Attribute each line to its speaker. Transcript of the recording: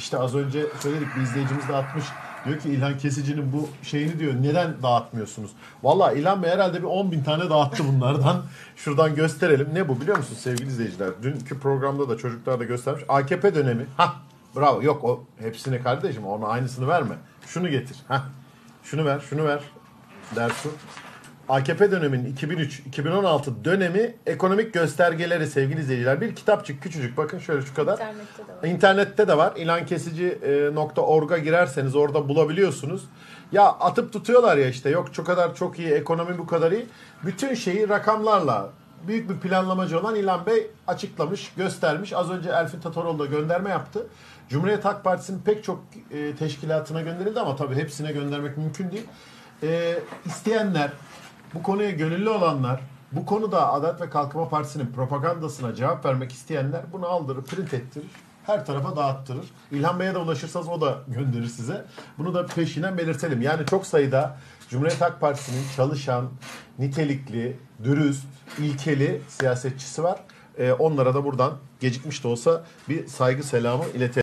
Speaker 1: İşte az önce söyledik bir izleyicimiz de atmış. Diyor ki İlhan Kesici'nin bu şeyini diyor neden dağıtmıyorsunuz? Valla İlhan Bey herhalde bir 10 bin tane dağıttı bunlardan. Şuradan gösterelim. Ne bu biliyor musun sevgili izleyiciler? Dünkü programda da çocuklar da göstermiş. AKP dönemi. Ha bravo yok o hepsini kardeşim ona aynısını verme. Şunu getir. Ha şunu ver şunu ver. Dersu. AKP döneminin 2003-2016 dönemi ekonomik göstergeleri sevgili izleyiciler. Bir kitapçık küçücük bakın şöyle şu kadar.
Speaker 2: İnternette de var.
Speaker 1: İnternette de var. İlankesici.org'a girerseniz orada bulabiliyorsunuz. Ya atıp tutuyorlar ya işte yok çok kadar çok iyi ekonomi bu kadar iyi. Bütün şeyi rakamlarla büyük bir planlamacı olan İlhan Bey açıklamış, göstermiş. Az önce Elfin Tatoroğlu da gönderme yaptı. Cumhuriyet Halk Partisi'nin pek çok e, teşkilatına gönderildi ama tabii hepsine göndermek mümkün değil. E, isteyenler, bu konuya gönüllü olanlar, bu konuda Adalet ve Kalkınma Partisi'nin propagandasına cevap vermek isteyenler bunu aldırır, print ettirir. Her tarafa dağıttırır. İlhan Bey'e de ulaşırsanız o da gönderir size. Bunu da peşinen belirtelim. Yani çok sayıda Cumhuriyet Halk Partisi'nin çalışan, nitelikli, dürüst, ilkeli siyasetçisi var. Ee, onlara da buradan gecikmiş de olsa bir saygı selamı iletelim.